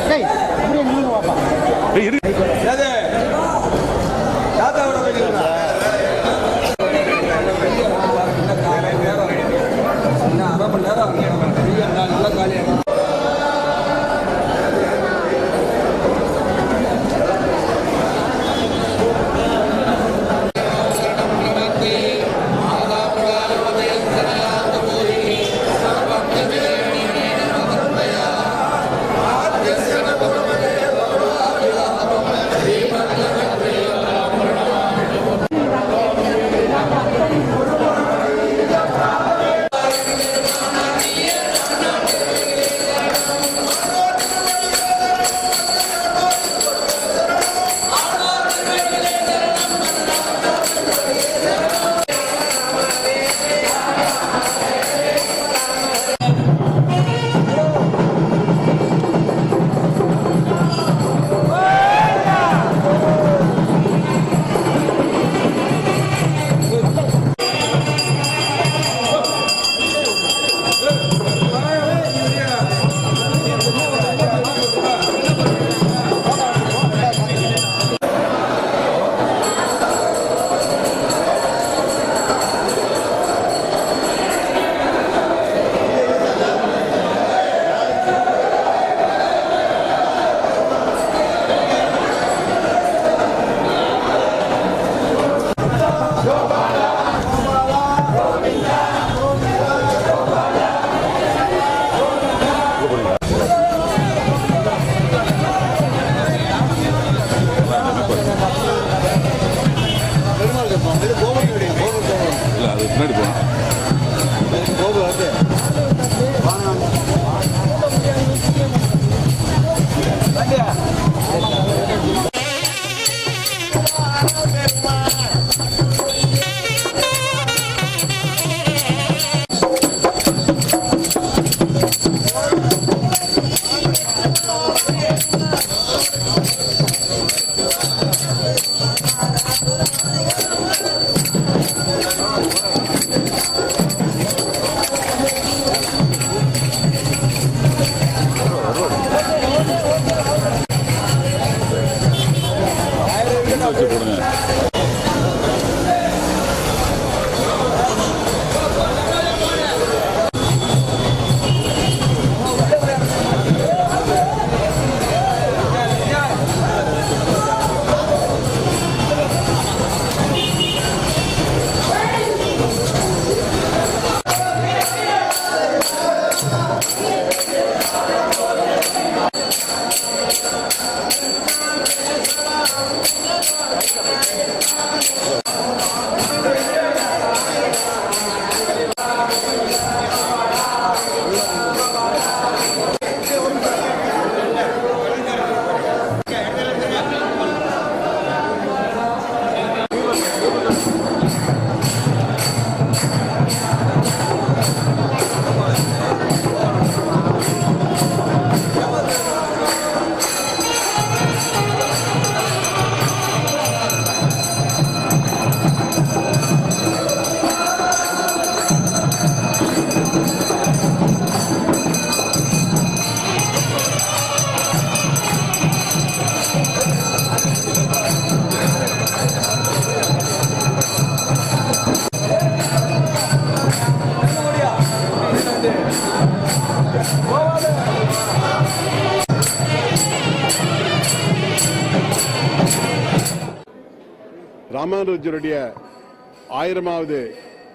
இல்லை அது பின்னாடி போகணும் ராமானுஜருடைய ஆயிரமாவது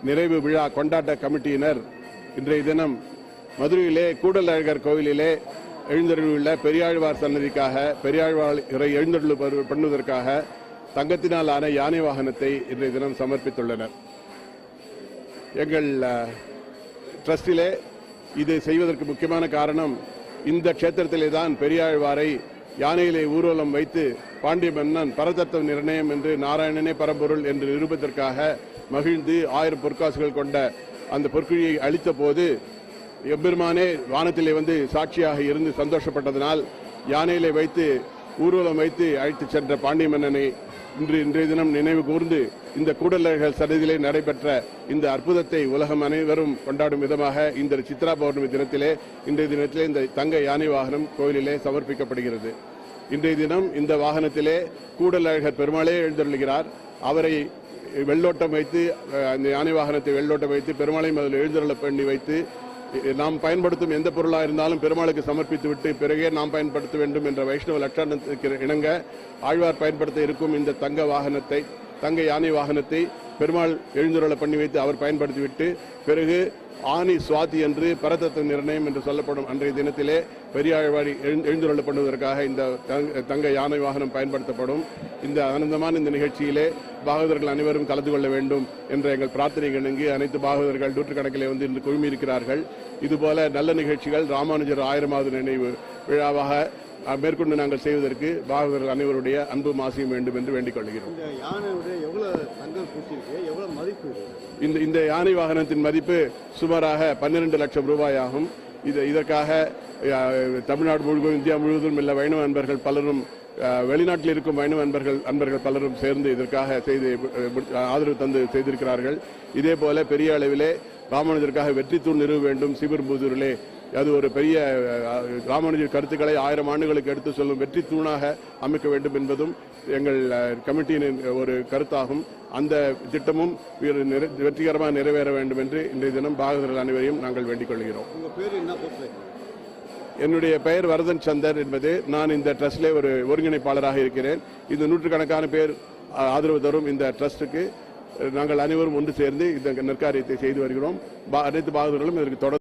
நிறைவு விழா கொண்டாட்ட கமிட்டியினர் இன்றைய தினம் மதுரையிலே கூடலழகர் கோவிலிலே எழுந்தருளுள்ள பெரியாழ்வார் சன்னதிக்காக பெரியாழ்வாரை எழுந்தருள் பண்ணுவதற்காக தங்கத்தினால் ஆன யானை வாகனத்தை இன்றைய தினம் சமர்ப்பித்துள்ளனர். எங்கள் ட்ரஸ்டிலே இது செய்வதற்கு முக்கியமான காரணம் இந்த க்ஷேத்திரத்திலே தான் பெரியாழ்வாரை யானையிலே ஊர்வலம் வைத்து பாண்டிய மன்னன் பரதத்துவ நிர்ணயம் என்று நாராயணனே பரம்பொருள் என்று நிரூபத்திற்காக மகிழ்ந்து ஆயிரம் பொற்காசுகள் கொண்ட அந்த பொற்குழியை அளித்த போது எம்பெருமானே வானத்திலே வந்து சாட்சியாக இருந்து சந்தோஷப்பட்டதனால் யானையிலே வைத்து ஊர்வலம் வைத்து அழைத்துச் சென்ற பாண்டிய மன்னனை இன்று இன்றைய தினம் நினைவு கூர்ந்து இந்த கூடலர்கள் சன்னதியிலே நடைபெற்ற இந்த அற்புதத்தை உலகம் அனைவரும் கொண்டாடும் விதமாக இந்த சித்ரா பௌர்ணமி தினத்திலே இன்றைய தினத்திலே இந்த தங்க யானை வாகனம் கோயிலிலே சமர்ப்பிக்கப்படுகிறது. இன்றைய தினம் இந்த வாகனத்திலே கூடலழகர் பெருமாளே எழுந்தருளுகிறார். அவரை வெள்ளோட்டம் வைத்து அந்த யானை வாகனத்தை வெள்ளோட்டம் வைத்து பெருமாளையும் அதில் எழுந்தருள பண்ணி வைத்து நாம் பயன்படுத்தும் எந்த பொருளாக இருந்தாலும் பெருமாளுக்கு சமர்ப்பித்து விட்டு பிறகே நாம் பயன்படுத்த வேண்டும் என்ற வைஷ்ணவ லட்சணத்திற்கு இணங்க ஆழ்வார் பயன்படுத்த இருக்கும் இந்த தங்க வாகனத்தை தங்க யானை வாகனத்தை பெருமாள் எழுந்துருளை பண்ணி வைத்து அவர் பயன்படுத்திவிட்டு பிறகு ஆனி சுவாதி என்று பரதத்துவ நிர்ணயம் என்று சொல்லப்படும் அன்றைய தினத்திலே பெரியாழ்வாடி எழுந்துருளை பண்ணுவதற்காக இந்த தங்க- தங்க யானை வாகனம் பயன்படுத்தப்படும். இந்த ஆனந்தமான இந்த நிகழ்ச்சியிலே பாகவதர்கள் அனைவரும் கலந்து கொள்ள வேண்டும் என்ற எங்கள் பிரார்த்தனை இணங்கி அனைத்து பாகவதர்கள் நூற்றுக்கணக்கிலே வந்து இன்று குழுமியிருக்கிறார்கள். இதுபோல நல்ல நிகழ்ச்சிகள் ராமானுஜர் ஆயிரமாவது நினைவு விழாவாக மேற்கொண்டு நாங்கள் செய்வதற்கு பாகவதர்கள் அனைவருடைய அன்பு மாசியும் வேண்டும் என்று வேண்டிக் கொள்கிறோம். இந்த இந்த யானை வாகனத்தின் மதிப்பு சுமாராக பன்னிரண்டு லட்சம் ரூபாய் ஆகும் இது இதற்காக தமிழ்நாடு முழுவதும் இந்தியா முழுவதும் உள்ள வைணவ அன்பர்கள் பலரும் வெளிநாட்டில் இருக்கும் வைணவ அன்பர்கள் அன்பர்கள் பலரும் சேர்ந்து இதற்காக செய்து ஆதரவு தந்து செய்திருக்கிறார்கள். இதே போல பெரிய அளவிலே ராமானுஜருக்காக வெற்றி தூண் நிறுவ வேண்டும். சிபெரும்புதூரிலே அது ஒரு பெரிய ராமானுஜர் கருத்துக்களை ஆயிரம் ஆண்டுகளுக்கு எடுத்து சொல்லும் வெற்றி தூணாக அமைக்க வேண்டும் என்பதும் எங்கள் கமிட்டியின் ஒரு கருத்தாகும். அந்த திட்டமும் வெற்றிகரமாக நிறைவேற வேண்டும் என்று இன்றைய தினம் பாகவதர்கள் அனைவரையும் நாங்கள் வேண்டிக் கொள்கிறோம். என்னுடைய பெயர் வரதன் சந்தர் என்பது நான் இந்த ட்ரஸ்டிலே ஒரு ஒருங்கிணைப்பாளராக இருக்கிறேன். இந்த நூற்றுக்கணக்கான பேர் ஆதரவு தரும் இந்த ட்ரஸ்டுக்கு அஹ், நாங்கள் அனைவரும் ஒன்று சேர்ந்து இந்த நற்காரியத்தை செய்து வருகிறோம். அனைத்து பாகவதர்களும் இதற்கு தொடர்ந்து